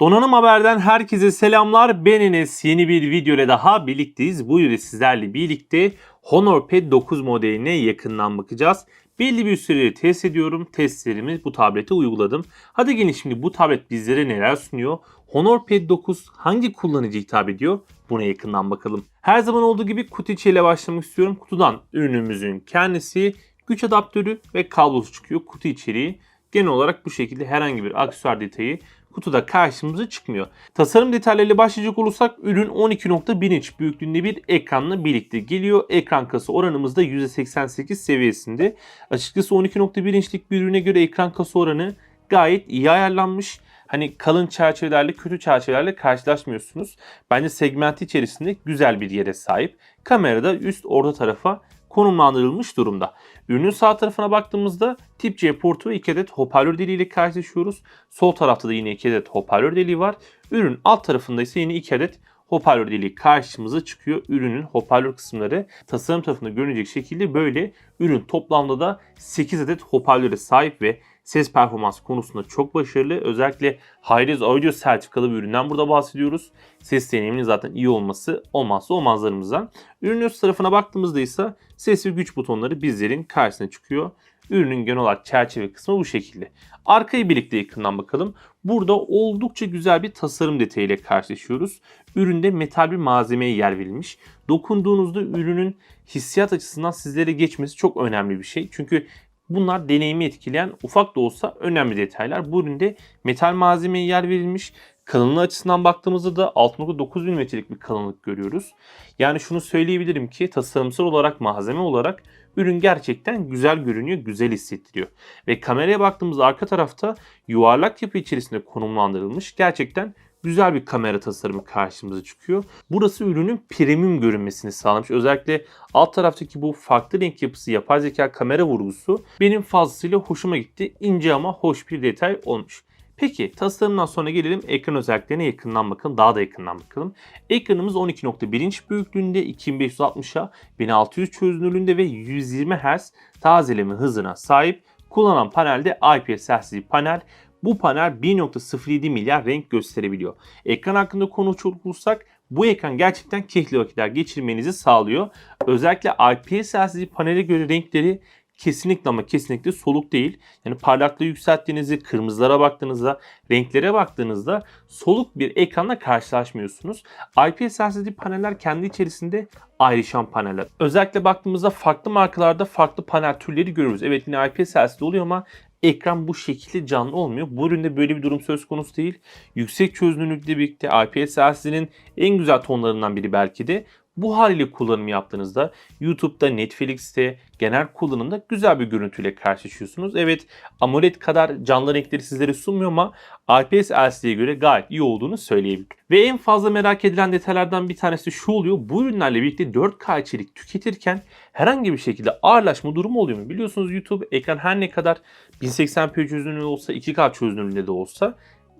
Donanım Haber'den herkese selamlar. Ben Enes. Yeni bir video ile daha birlikteyiz. Bu videoda sizlerle birlikte Honor Pad 9 modeline yakından bakacağız. Belli bir süredir test ediyorum. Testlerimi bu tablete uyguladım. Hadi gelin şimdi bu tablet bizlere neler sunuyor? Honor Pad 9 hangi kullanıcı hitap ediyor? Buna yakından bakalım. Her zaman olduğu gibi kutu içiyle başlamak istiyorum. Kutudan ürünümüzün kendisi, güç adaptörü ve kablosu çıkıyor. Kutu içeriği genel olarak bu şekilde herhangi bir aksesuar detayı kutuda karşımıza çıkmıyor. Tasarım detaylarıyla başlayacak olursak ürün 12.1 inç büyüklüğünde bir ekranla birlikte geliyor. Ekran kası oranımız da %88 seviyesinde. Açıkçası 12.1 inçlik bir ürüne göre ekran kası oranı gayet iyi ayarlanmış. Hani kalın çerçevelerle kötü çerçevelerle karşılaşmıyorsunuz. Bence segmenti içerisinde güzel bir yere sahip. Kamerada üst orta tarafa konumlandırılmış durumda. Ürünün sağ tarafına baktığımızda tip C portu ve 2 adet hoparlör deliği ile karşılaşıyoruz. Sol tarafta da yine 2 adet hoparlör deliği var. Ürün alt tarafında ise yine 2 adet hoparlör deliği karşımıza çıkıyor. Ürünün hoparlör kısımları tasarım tarafında görünecek şekilde böyle. Ürün toplamda da 8 adet hoparlöre sahip ve ses performans konusunda çok başarılı. Özellikle Hi-Res Audio sertifikalı bir üründen burada bahsediyoruz. Ses deneyiminin zaten iyi olması olmazsa olmazlarımızdan. Ürünün üst tarafına baktığımızda ise ses ve güç butonları bizlerin karşısına çıkıyor. Ürünün genel olarak çerçeve kısmı bu şekilde. Arkayı birlikte yakından bakalım. Burada oldukça güzel bir tasarım detayıyla karşılaşıyoruz. Üründe metal bir malzemeye yer verilmiş. Dokunduğunuzda ürünün hissiyat açısından sizlere geçmesi çok önemli bir şey. Çünkü Bunlar deneyimi etkileyen ufak da olsa önemli detaylar. Bu üründe metal malzemeye yer verilmiş. Kalınlığı açısından baktığımızda da 6.9 mm'lik bir kalınlık görüyoruz. Yani şunu söyleyebilirim ki tasarımsal olarak malzeme olarak ürün gerçekten güzel görünüyor, güzel hissettiriyor. Ve kameraya baktığımızda arka tarafta yuvarlak yapı içerisinde konumlandırılmış gerçekten güzel bir kamera tasarımı karşımıza çıkıyor. Burası ürünün premium görünmesini sağlamış. Özellikle alt taraftaki bu farklı renk yapısı yapay zeka kamera vurgusu benim fazlasıyla hoşuma gitti. İnce ama hoş bir detay olmuş. Peki tasarımdan sonra gelelim ekran özelliklerine yakından bakalım. Daha da yakından bakalım. Ekranımız 12.1 inç büyüklüğünde 2560'a 1600 çözünürlüğünde ve 120 Hz tazeleme hızına sahip. Kullanılan panelde IPS LCD panel. Bu panel 1.07 milyar renk gösterebiliyor. Ekran hakkında konuşacak olursak bu ekran gerçekten keyifli vakitler geçirmenizi sağlıyor. Özellikle IPS LCD panele göre renkleri kesinlikle ama kesinlikle soluk değil. Yani parlaklığı yükselttiğinizde, kırmızılara baktığınızda, renklere baktığınızda soluk bir ekranla karşılaşmıyorsunuz. IPS LCD paneller kendi içerisinde ayrışan paneller. Özellikle baktığımızda farklı markalarda farklı panel türleri görüyoruz. Evet yine IPS LCD oluyor ama ekran bu şekilde canlı olmuyor. Bu üründe böyle bir durum söz konusu değil. Yüksek çözünürlükle birlikte IPS LCD'nin en güzel tonlarından biri belki de bu haliyle kullanım yaptığınızda YouTube'da, Netflix'te genel kullanımda güzel bir görüntüyle karşılaşıyorsunuz. Evet AMOLED kadar canlı renkleri sizlere sunmuyor ama IPS LCD'ye göre gayet iyi olduğunu söyleyebilirim. Ve en fazla merak edilen detaylardan bir tanesi şu oluyor. Bu ürünlerle birlikte 4K içerik tüketirken herhangi bir şekilde ağırlaşma durumu oluyor mu? Biliyorsunuz YouTube ekran her ne kadar 1080p çözünürlüğü olsa 2K çözünürlüğünde de olsa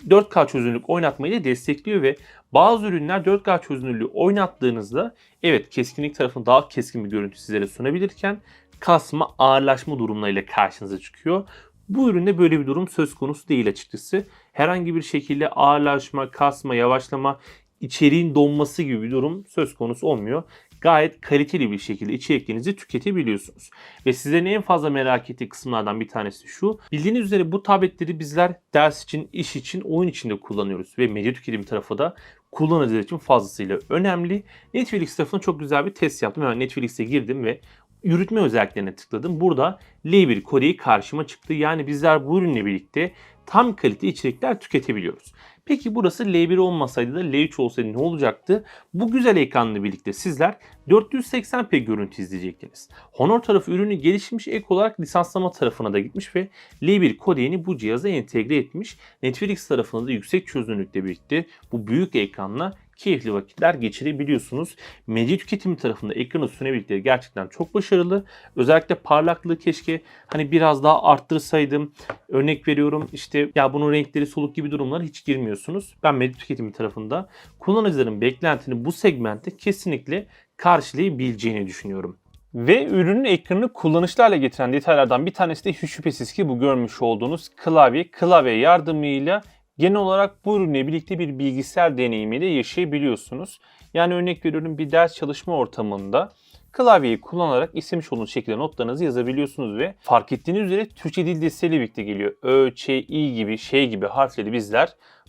4K çözünürlük oynatmayı da destekliyor ve bazı ürünler 4K çözünürlüğü oynattığınızda evet keskinlik tarafında daha keskin bir görüntü sizlere sunabilirken kasma ağırlaşma durumlarıyla karşınıza çıkıyor. Bu üründe böyle bir durum söz konusu değil açıkçası. Herhangi bir şekilde ağırlaşma, kasma, yavaşlama, içeriğin donması gibi bir durum söz konusu olmuyor gayet kaliteli bir şekilde içeriklerinizi tüketebiliyorsunuz. Ve sizlerin en fazla merak ettiği kısımlardan bir tanesi şu. Bildiğiniz üzere bu tabletleri bizler ders için, iş için, oyun için de kullanıyoruz. Ve medya tüketimi tarafı da kullanıcılar için fazlasıyla önemli. Netflix tarafında çok güzel bir test yaptım. Hemen Netflix'e girdim ve yürütme özelliklerine tıkladım. Burada L1 kodeyi karşıma çıktı. Yani bizler bu ürünle birlikte tam kalite içerikler tüketebiliyoruz. Peki burası L1 olmasaydı da L3 olsaydı ne olacaktı? Bu güzel ekranla birlikte sizler 480p görüntü izleyecektiniz. Honor tarafı ürünü gelişmiş ek olarak lisanslama tarafına da gitmiş ve L1 kodeyini bu cihaza entegre etmiş. Netflix tarafında da yüksek çözünürlükle birlikte bu büyük ekranla keyifli vakitler geçirebiliyorsunuz. Medya tüketimi tarafında ekranı sunabildikleri gerçekten çok başarılı. Özellikle parlaklığı keşke hani biraz daha arttırsaydım. Örnek veriyorum işte ya bunun renkleri soluk gibi durumlar hiç girmiyorsunuz. Ben medya tüketimi tarafında kullanıcıların beklentini bu segmentte kesinlikle karşılayabileceğini düşünüyorum. Ve ürünün ekranını kullanışlı hale getiren detaylardan bir tanesi de hiç şüphesiz ki bu görmüş olduğunuz klavye. Klavye yardımıyla Genel olarak bu ürünle birlikte bir bilgisayar deneyimi de yaşayabiliyorsunuz. Yani örnek veriyorum bir ders çalışma ortamında klavyeyi kullanarak istemiş olduğunuz şekilde notlarınızı yazabiliyorsunuz ve fark ettiğiniz üzere Türkçe dil desteğiyle birlikte geliyor. Ö, Ç, İ gibi şey gibi harfleri bizler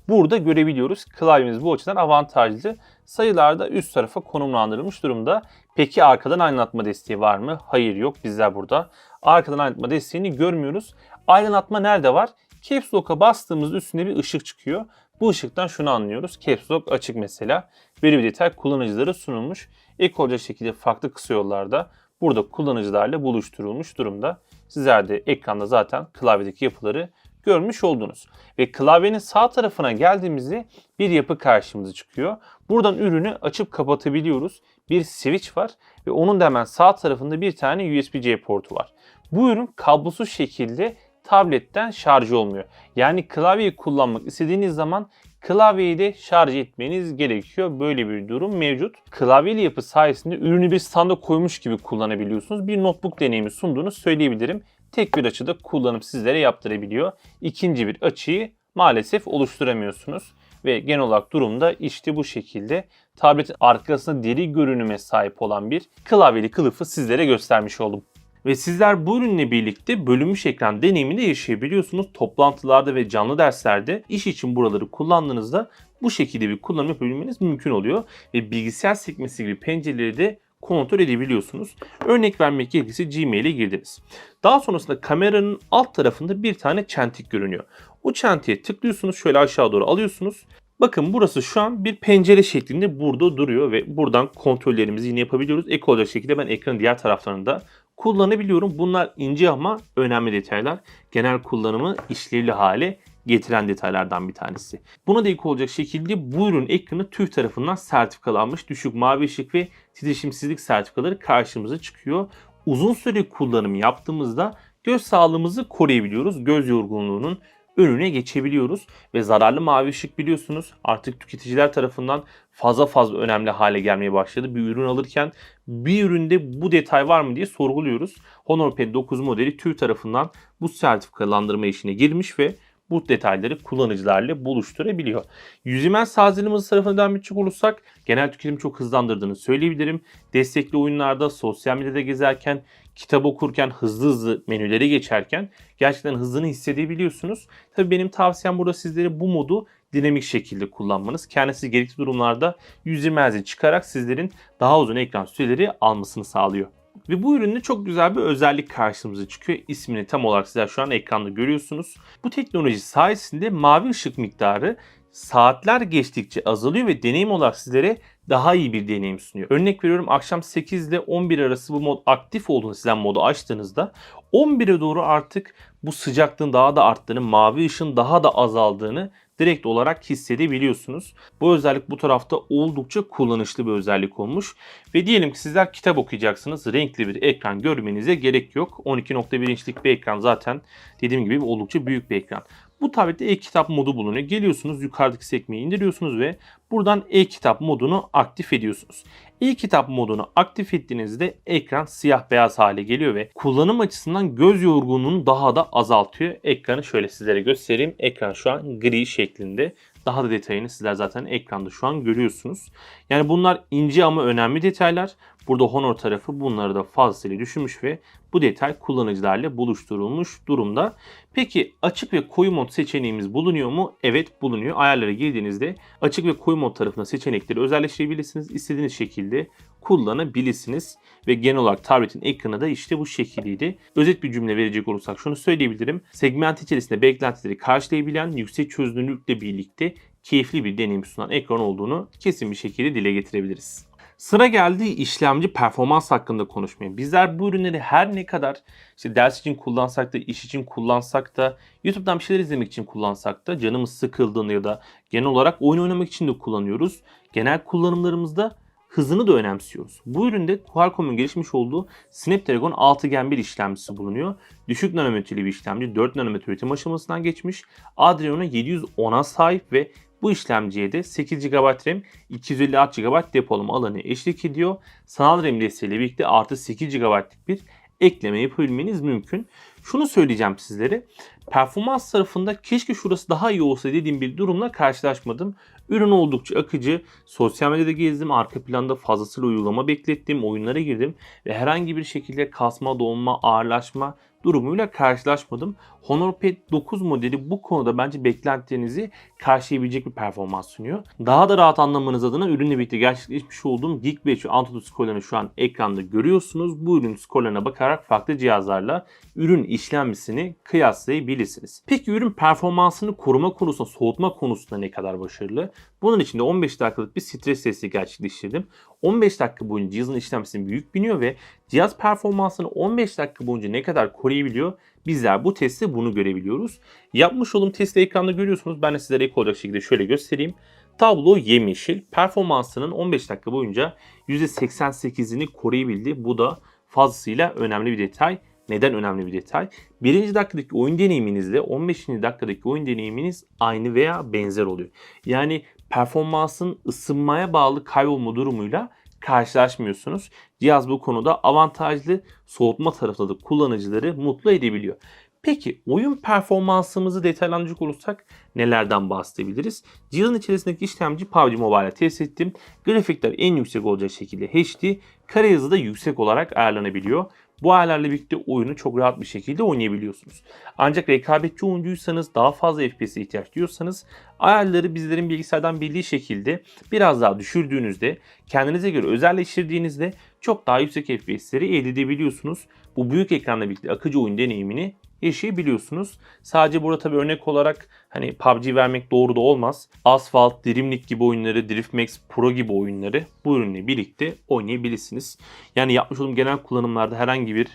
burada görebiliyoruz. Klavyemiz bu açıdan avantajlı. Sayılarda üst tarafa konumlandırılmış durumda. Peki arkadan aydınlatma desteği var mı? Hayır yok. Bizler burada arkadan aydınlatma desteğini görmüyoruz. Aydınlatma nerede var? Caps Lock'a bastığımızda üstünde bir ışık çıkıyor. Bu ışıktan şunu anlıyoruz. Caps Lock açık mesela. Böyle bir detay kullanıcılara sunulmuş. Ek olacak şekilde farklı kısa yollarda burada kullanıcılarla buluşturulmuş durumda. Sizler de ekranda zaten klavyedeki yapıları görmüş oldunuz. Ve klavyenin sağ tarafına geldiğimizde bir yapı karşımıza çıkıyor. Buradan ürünü açıp kapatabiliyoruz. Bir switch var ve onun da hemen sağ tarafında bir tane USB-C portu var. Bu ürün kablosuz şekilde tabletten şarj olmuyor. Yani klavyeyi kullanmak istediğiniz zaman klavyeyi de şarj etmeniz gerekiyor. Böyle bir durum mevcut. Klavyeli yapı sayesinde ürünü bir standa koymuş gibi kullanabiliyorsunuz. Bir notebook deneyimi sunduğunu söyleyebilirim. Tek bir açıda kullanıp sizlere yaptırabiliyor. İkinci bir açıyı maalesef oluşturamıyorsunuz. Ve genel olarak durumda işte bu şekilde tabletin arkasında deri görünüme sahip olan bir klavyeli kılıfı sizlere göstermiş oldum. Ve sizler bu ürünle birlikte bölünmüş ekran deneyimini yaşayabiliyorsunuz. Toplantılarda ve canlı derslerde iş için buraları kullandığınızda bu şekilde bir kullanım yapabilmeniz mümkün oluyor. Ve bilgisayar sekmesi gibi pencereleri de kontrol edebiliyorsunuz. Örnek vermek gerekirse Gmail'e girdiniz. Daha sonrasında kameranın alt tarafında bir tane çentik görünüyor. O çentiğe tıklıyorsunuz şöyle aşağı doğru alıyorsunuz. Bakın burası şu an bir pencere şeklinde burada duruyor ve buradan kontrollerimizi yine yapabiliyoruz. Ek olacak şekilde ben ekranın diğer taraflarında kullanabiliyorum. Bunlar ince ama önemli detaylar. Genel kullanımı işlevli hale getiren detaylardan bir tanesi. Buna da ilk olacak şekilde bu ürün ekranı TÜV tarafından sertifikalanmış düşük mavi ışık ve titreşimsizlik sertifikaları karşımıza çıkıyor. Uzun süre kullanım yaptığımızda göz sağlığımızı koruyabiliyoruz. Göz yorgunluğunun önüne geçebiliyoruz ve zararlı mavi ışık biliyorsunuz artık tüketiciler tarafından fazla fazla önemli hale gelmeye başladı. Bir ürün alırken bir üründe bu detay var mı diye sorguluyoruz. Honor Pad 9 modeli TÜV tarafından bu sertifikalandırma işine girmiş ve bu detayları kullanıcılarla buluşturabiliyor. Yüzümen sağlığımız tarafına devam edecek olursak genel tüketimi çok hızlandırdığını söyleyebilirim. Destekli oyunlarda, sosyal medyada gezerken, kitap okurken, hızlı hızlı menüleri geçerken gerçekten hızını hissedebiliyorsunuz. Tabii benim tavsiyem burada sizlere bu modu dinamik şekilde kullanmanız. Kendisi gerekli durumlarda 120 Hz'e çıkarak sizlerin daha uzun ekran süreleri almasını sağlıyor. Ve bu üründe çok güzel bir özellik karşımıza çıkıyor. İsmini tam olarak sizler şu an ekranda görüyorsunuz. Bu teknoloji sayesinde mavi ışık miktarı saatler geçtikçe azalıyor ve deneyim olarak sizlere daha iyi bir deneyim sunuyor. Örnek veriyorum akşam 8 ile 11 arası bu mod aktif olduğunu sizden modu açtığınızda 11'e doğru artık bu sıcaklığın daha da arttığını, mavi ışın daha da azaldığını direkt olarak hissedebiliyorsunuz. Bu özellik bu tarafta oldukça kullanışlı bir özellik olmuş. Ve diyelim ki sizler kitap okuyacaksınız. Renkli bir ekran görmenize gerek yok. 12.1 inçlik bir ekran zaten dediğim gibi oldukça büyük bir ekran. Bu tablette e-kitap modu bulunuyor. Geliyorsunuz yukarıdaki sekmeyi indiriyorsunuz ve buradan e-kitap modunu aktif ediyorsunuz. E-kitap modunu aktif ettiğinizde ekran siyah beyaz hale geliyor ve kullanım açısından göz yorgunluğunu daha da azaltıyor. Ekranı şöyle sizlere göstereyim. Ekran şu an gri şeklinde. Daha da detayını sizler zaten ekranda şu an görüyorsunuz. Yani bunlar ince ama önemli detaylar. Burada Honor tarafı bunları da fazlasıyla düşünmüş ve bu detay kullanıcılarla buluşturulmuş durumda. Peki açık ve koyu mod seçeneğimiz bulunuyor mu? Evet bulunuyor. Ayarlara girdiğinizde açık ve koyu mod tarafında seçenekleri özelleştirebilirsiniz. İstediğiniz şekilde kullanabilirsiniz. Ve genel olarak tabletin ekranı da işte bu şekildeydi. Özet bir cümle verecek olursak şunu söyleyebilirim. Segment içerisinde beklentileri karşılayabilen yüksek çözünürlükle birlikte keyifli bir deneyim sunan ekran olduğunu kesin bir şekilde dile getirebiliriz. Sıra geldi işlemci performans hakkında konuşmaya. Bizler bu ürünleri her ne kadar işte ders için kullansak da, iş için kullansak da, YouTube'dan bir şeyler izlemek için kullansak da, canımız sıkıldığında ya da genel olarak oyun oynamak için de kullanıyoruz. Genel kullanımlarımızda hızını da önemsiyoruz. Bu üründe Qualcomm'un gelişmiş olduğu Snapdragon 6 Gen 1 işlemcisi bulunuyor. Düşük nanometreli bir işlemci 4 nanometre üretim aşamasından geçmiş. Adreno 710'a sahip ve bu işlemciye de 8 GB RAM, 256 GB depolama alanı eşlik ediyor. Sanal RAM desteğiyle birlikte artı 8 GB'lık bir ekleme yapabilmeniz mümkün. Şunu söyleyeceğim sizlere. Performans tarafında keşke şurası daha iyi olsa dediğim bir durumla karşılaşmadım. Ürün oldukça akıcı. Sosyal medyada gezdim. Arka planda fazlasıyla uygulama beklettim. Oyunlara girdim. Ve herhangi bir şekilde kasma, donma, ağırlaşma durumuyla karşılaşmadım. Honor Pad 9 modeli bu konuda bence beklentilerinizi karşılayabilecek bir performans sunuyor. Daha da rahat anlamanız adına ürünle birlikte gerçekleşmiş olduğum Geekbench ve Antutu skorlarını şu an ekranda görüyorsunuz. Bu ürün skorlarına bakarak farklı cihazlarla ürün işlemcisini kıyaslayabilirsiniz. Peki ürün performansını koruma konusunda, soğutma konusunda ne kadar başarılı? Bunun için de 15 dakikalık bir stres testi gerçekleştirdim. 15 dakika boyunca cihazın işlemcisini büyük biniyor ve cihaz performansını 15 dakika boyunca ne kadar koruyabiliyor? Bizler bu testte bunu görebiliyoruz. Yapmış olduğum testi ekranda görüyorsunuz. Ben de sizlere ek olacak şekilde şöyle göstereyim. Tablo yemyeşil. Performansının 15 dakika boyunca %88'ini koruyabildi. Bu da fazlasıyla önemli bir detay. Neden önemli bir detay? Birinci dakikadaki oyun deneyiminizle 15. dakikadaki oyun deneyiminiz aynı veya benzer oluyor. Yani performansın ısınmaya bağlı kaybolma durumuyla karşılaşmıyorsunuz. Cihaz bu konuda avantajlı soğutma tarafında da kullanıcıları mutlu edebiliyor. Peki oyun performansımızı detaylandıracak olursak nelerden bahsedebiliriz? Cihazın içerisindeki işlemci PUBG Mobile'e test ettim. Grafikler en yüksek olacak şekilde HD, kare hızı da yüksek olarak ayarlanabiliyor. Bu ayarlarla birlikte oyunu çok rahat bir şekilde oynayabiliyorsunuz. Ancak rekabetçi oyuncuysanız daha fazla FPS'e ihtiyaç duyuyorsanız ayarları bizlerin bilgisayardan bildiği şekilde biraz daha düşürdüğünüzde kendinize göre özelleştirdiğinizde çok daha yüksek FPS'leri elde edebiliyorsunuz. Bu büyük ekranla birlikte akıcı oyun deneyimini yaşayabiliyorsunuz. Sadece burada tabii örnek olarak hani PUBG vermek doğru da olmaz. Asphalt, Dream League gibi oyunları, Drift Max Pro gibi oyunları bu ürünle birlikte oynayabilirsiniz. Yani yapmış olduğum genel kullanımlarda herhangi bir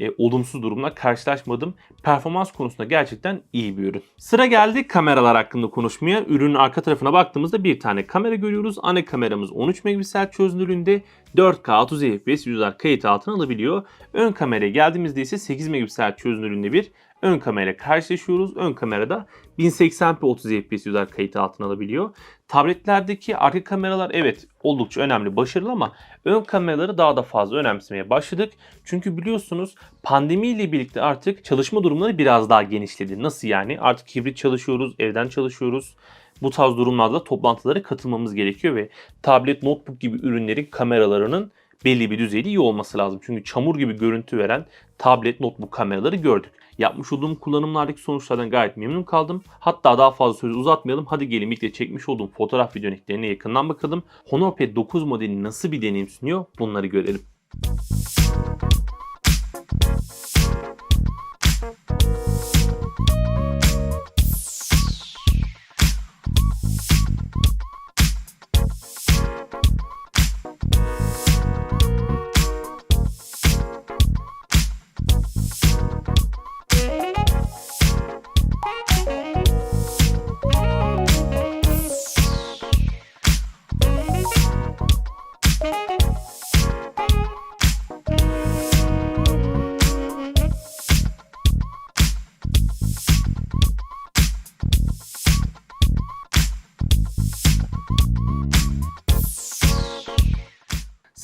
e, olumsuz durumla karşılaşmadım. Performans konusunda gerçekten iyi bir ürün. Sıra geldi kameralar hakkında konuşmaya. Ürünün arka tarafına baktığımızda bir tane kamera görüyoruz. Ana kameramız 13 megapiksel çözünürlüğünde 4K 30 fps yüzler kayıt altına alabiliyor. Ön kameraya geldiğimizde ise 8 megapiksel çözünürlüğünde bir ön kamera karşılaşıyoruz. Ön kamerada 1080p 30 fps yüzler kayıt altına alabiliyor. Tabletlerdeki arka kameralar evet oldukça önemli, başarılı ama ön kameraları daha da fazla önemsemeye başladık. Çünkü biliyorsunuz pandemiyle birlikte artık çalışma durumları biraz daha genişledi. Nasıl yani? Artık hibrit çalışıyoruz, evden çalışıyoruz. Bu tarz durumlarda toplantılara katılmamız gerekiyor ve tablet, notebook gibi ürünlerin kameralarının belli bir düzeyde iyi olması lazım. Çünkü çamur gibi görüntü veren tablet, notebook kameraları gördük. Yapmış olduğum kullanımlardaki sonuçlardan gayet memnun kaldım. Hatta daha fazla sözü uzatmayalım. Hadi gelin birlikte çekmiş olduğum fotoğraf video örneklerine yakından bakalım. Honor Pad 9 modeli nasıl bir deneyim sunuyor bunları görelim.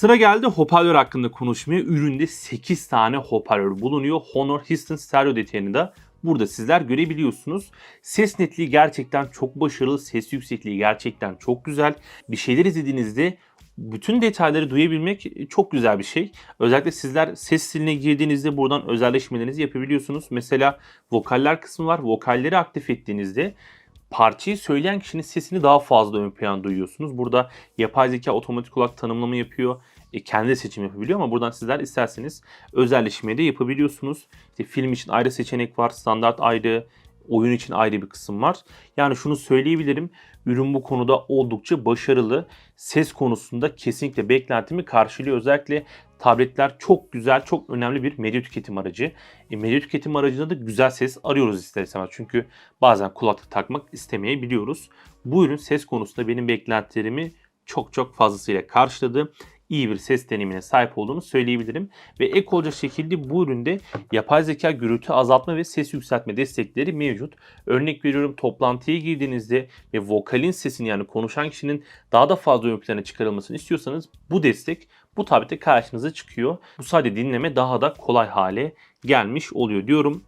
Sıra geldi hoparlör hakkında konuşmaya. Üründe 8 tane hoparlör bulunuyor. Honor Houston stereo detayını da burada sizler görebiliyorsunuz. Ses netliği gerçekten çok başarılı. Ses yüksekliği gerçekten çok güzel. Bir şeyler izlediğinizde bütün detayları duyabilmek çok güzel bir şey. Özellikle sizler ses stiline girdiğinizde buradan özelleşmelerinizi yapabiliyorsunuz. Mesela vokaller kısmı var. Vokalleri aktif ettiğinizde parçayı söyleyen kişinin sesini daha fazla ön planda duyuyorsunuz. Burada yapay zeka otomatik olarak tanımlama yapıyor. E, kendi seçim yapabiliyor ama buradan sizler isterseniz özelleşmeyi de yapabiliyorsunuz. İşte film için ayrı seçenek var, standart ayrı, oyun için ayrı bir kısım var. Yani şunu söyleyebilirim. Ürün bu konuda oldukça başarılı. Ses konusunda kesinlikle beklentimi karşılıyor. Özellikle tabletler çok güzel, çok önemli bir medya tüketim aracı. E, medya tüketim aracında da güzel ses arıyoruz ister istemez. Çünkü bazen kulaklık takmak istemeyebiliyoruz. Bu ürün ses konusunda benim beklentilerimi çok çok fazlasıyla karşıladı. İyi bir ses deneyimine sahip olduğunu söyleyebilirim. Ve ek olacak şekilde bu üründe yapay zeka gürültü azaltma ve ses yükseltme destekleri mevcut. Örnek veriyorum toplantıya girdiğinizde ve vokalin sesini yani konuşan kişinin daha da fazla ön plana çıkarılmasını istiyorsanız bu destek bu tablette karşınıza çıkıyor. Bu sadece dinleme daha da kolay hale gelmiş oluyor diyorum.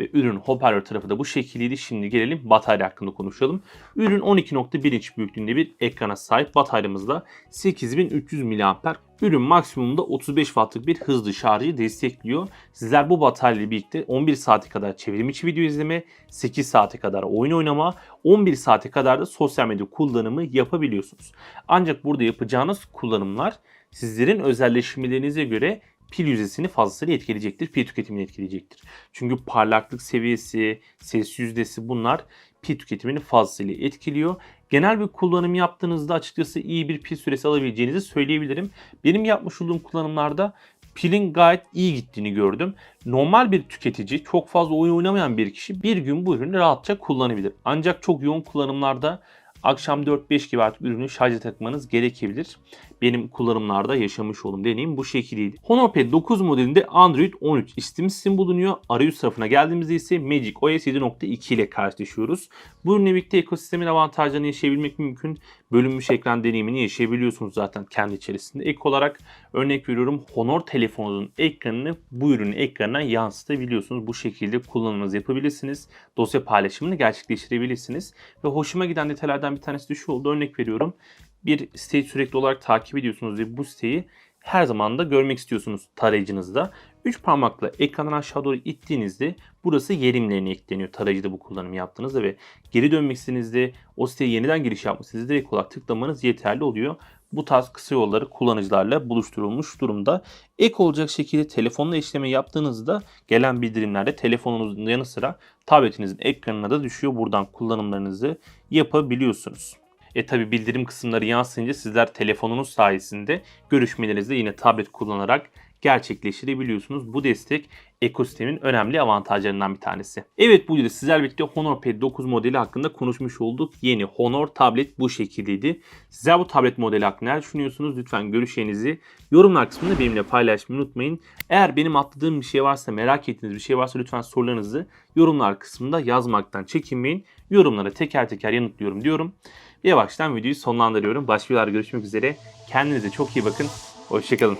Ve ürün hoparlör tarafı da bu şekildeydi. Şimdi gelelim batarya hakkında konuşalım. Ürün 12.1 inç büyüklüğünde bir ekrana sahip bataryamızda 8300 mAh. Ürün maksimumda 35 wattlık bir hızlı şarjı destekliyor. Sizler bu batarya ile birlikte 11 saate kadar çevrim içi video izleme, 8 saate kadar oyun oynama, 11 saate kadar da sosyal medya kullanımı yapabiliyorsunuz. Ancak burada yapacağınız kullanımlar sizlerin özelleştirmelerinize göre pil yüzdesini fazlasıyla etkileyecektir. Pil tüketimini etkileyecektir. Çünkü parlaklık seviyesi, ses yüzdesi bunlar pil tüketimini fazlasıyla etkiliyor. Genel bir kullanım yaptığınızda açıkçası iyi bir pil süresi alabileceğinizi söyleyebilirim. Benim yapmış olduğum kullanımlarda pilin gayet iyi gittiğini gördüm. Normal bir tüketici, çok fazla oyun oynamayan bir kişi bir gün bu ürünü rahatça kullanabilir. Ancak çok yoğun kullanımlarda akşam 4-5 gibi artık ürünü şarja takmanız gerekebilir. Benim kullanımlarda yaşamış olduğum deneyim bu şekildeydi. Honor Pad 9 modelinde Android 13 istim sistemi bulunuyor. Arayüz tarafına geldiğimizde ise Magic OS 7.2 ile karşılaşıyoruz. Bu ürünle birlikte ekosistemin avantajlarını yaşayabilmek mümkün. Bölünmüş ekran deneyimini yaşayabiliyorsunuz zaten kendi içerisinde. Ek olarak örnek veriyorum Honor telefonunuzun ekranını bu ürünün ekranına yansıtabiliyorsunuz. Bu şekilde kullanımınızı yapabilirsiniz. Dosya paylaşımını gerçekleştirebilirsiniz. Ve hoşuma giden detaylardan bir tanesi de şu oldu. Örnek veriyorum bir siteyi sürekli olarak takip ediyorsunuz ve bu siteyi her zaman da görmek istiyorsunuz tarayıcınızda. 3 parmakla ekrandan aşağı doğru ittiğinizde burası yerimlerine ekleniyor tarayıcıda bu kullanımı yaptığınızda ve geri dönmek istediğinizde o siteye yeniden giriş istediğinizde direkt olarak tıklamanız yeterli oluyor. Bu tarz kısa yolları kullanıcılarla buluşturulmuş durumda. Ek olacak şekilde telefonla işleme yaptığınızda gelen bildirimlerde telefonunuzun yanı sıra tabletinizin ekranına da düşüyor. Buradan kullanımlarınızı yapabiliyorsunuz. E tabi bildirim kısımları yansıyınca sizler telefonunuz sayesinde görüşmelerinizi yine tablet kullanarak gerçekleştirebiliyorsunuz. Bu destek ekosistemin önemli avantajlarından bir tanesi. Evet bu videoda sizlerle birlikte Honor Pad 9 modeli hakkında konuşmuş olduk. Yeni Honor tablet bu şekildeydi. Sizler bu tablet modeli hakkında ne düşünüyorsunuz? Lütfen görüşlerinizi yorumlar kısmında benimle paylaşmayı unutmayın. Eğer benim atladığım bir şey varsa merak ettiğiniz bir şey varsa lütfen sorularınızı yorumlar kısmında yazmaktan çekinmeyin. Yorumlara teker teker yanıtlıyorum diyorum. Yavaştan videoyu sonlandırıyorum. Başka görüşmek üzere. Kendinize çok iyi bakın. Hoşçakalın.